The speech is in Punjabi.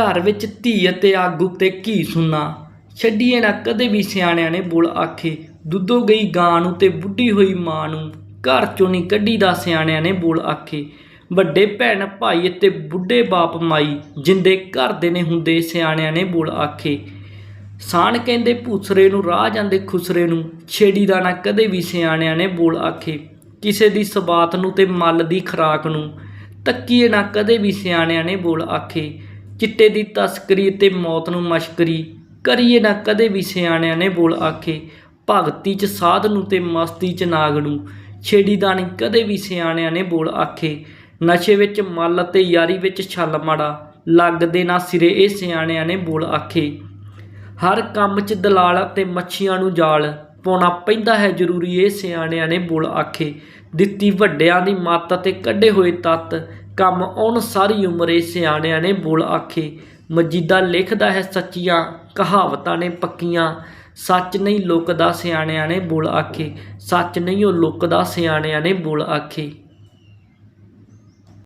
ਘਰ ਵਿੱਚ ਧੀ ਅਤੇ ਆਗੂ ਤੇ ਘੀ ਸੁਣਨਾ? ਛੱਡੀਏ ਨਾ, ਕਦੇ ਵੀ ਸਿਆਣਿਆਂ ਨੇ ਬੋਲ ਆਖੇ, ਦੁੱਧੋ ਗਈ ਗਾਂ ਨੂੰ ਤੇ ਬੁੱਢੀ ਹੋਈ ਮਾਂ ਨੂੰ। ਘਰ ਚੋਂ ਨਹੀਂ ਕੱਢੀ ਦਾ ਸਿਆਣਿਆਂ ਨੇ ਬੋਲ ਆਖੇ। ਵੱਡੇ ਭੈਣ ਭਾਈ ਅਤੇ ਬੁੱਢੇ ਬਾਪ ਮਾਈ, ਜਿੰਦੇ ਘਰ ਦੇ ਨੇ ਹੁੰਦੇ ਸਿਆਣਿਆਂ ਨੇ ਬੋਲ ਆਖੇ। ਸਾਣ ਕਹਿੰਦੇ ਭੂਸਰੇ ਨੂੰ, ਰਾਹ ਜਾਂਦੇ ਖੁਸਰੇ ਨੂੰ। ਛੇੜੀ ਦਾ ਨਾ ਕਦੇ ਵੀ ਸਿਆਣਿਆਂ ਨੇ ਬੋਲ ਆਖੇ। ਕਿਸੇ ਦੀ ਸਬਾਤ ਨੂੰ ਤੇ ਮੱਲ ਦੀ ਖਰਾਕ ਨੂੰ। ਤੱਕੀਏ ਨਾ, ਕਦੇ ਵੀ ਸਿਆਣਿਆਂ ਨੇ ਬੋਲ ਆਖੇ। ਚਿੱਟੇ ਦੀ ਤਸਕਰੀ ਤੇ ਮੌਤ ਨੂੰ ਮਸ਼ਕਰੀ ਕਰੀਏ ਨਾ ਕਦੇ ਵੀ ਸਿਆਣਿਆਂ ਨੇ ਬੋਲ ਆਖੇ, ਭਗਤੀ ਚ ਸਾਧ ਨੂੰ ਤੇ ਮਸਤੀ ਚ ਨਾਗ ਨੂੰ ਛੇੜੀ ਦਾ ਨਹੀਂ ਕਦੇ ਵੀ ਸਿਆਣਿਆਂ ਨੇ ਬੋਲ ਆਖੇ, ਨਸ਼ੇ ਵਿੱਚ ਮੱਲ ਤੇ ਯਾਰੀ ਵਿੱਚ ਛਲ ਮਾੜਾ। ਲੱਗਦੇ ਨਾ ਸਿਰੇ ਇਹ ਸਿਆਣਿਆਂ ਨੇ ਬੋਲ ਆਖੇ। ਹਰ ਕੰਮ 'ਚ ਦਲਾਲ ਤੇ ਮੱਛੀਆਂ ਨੂੰ ਜਾਲ। ਪਾਉਣਾ ਪੈਂਦਾ ਹੈ। ਜ਼ਰੂਰੀ ਇਹ ਸਿਆਣਿਆਂ ਨੇ ਬੋਲ ਆਖੇ। ਦਿੱਤੀ ਵੱਡਿਆਂ ਦੀ ਮੱਤ ਅਤੇ ਕੱਢੇ ਹੋਏ ਤੱਤ। ਕੰਮ ਆਉਣ ਸਾਰੀ ਉਮਰ ਇਹ ਸਿਆਣਿਆਂ ਨੇ ਬੋਲ ਆਖੇ। ਮਜੀਦਾ ਲਿਖਦਾ ਹੈ ਸੱਚੀਆਂ ਕਹਾਵਤਾਂ ਨੇ ਪੱਕੀਆਂ। ਸੱਚ ਨਹੀਂ ਲੁਕਦਾ ਸਿਆਣਿਆਂ ਨੇ ਬੋਲ ਆਖੇ। ਸੱਚ ਨਹੀਂ ਉਹ ਲੁਕਦਾ ਸਿਆਣਿਆਂ ਨੇ ਬੋਲ ਆਖੇ।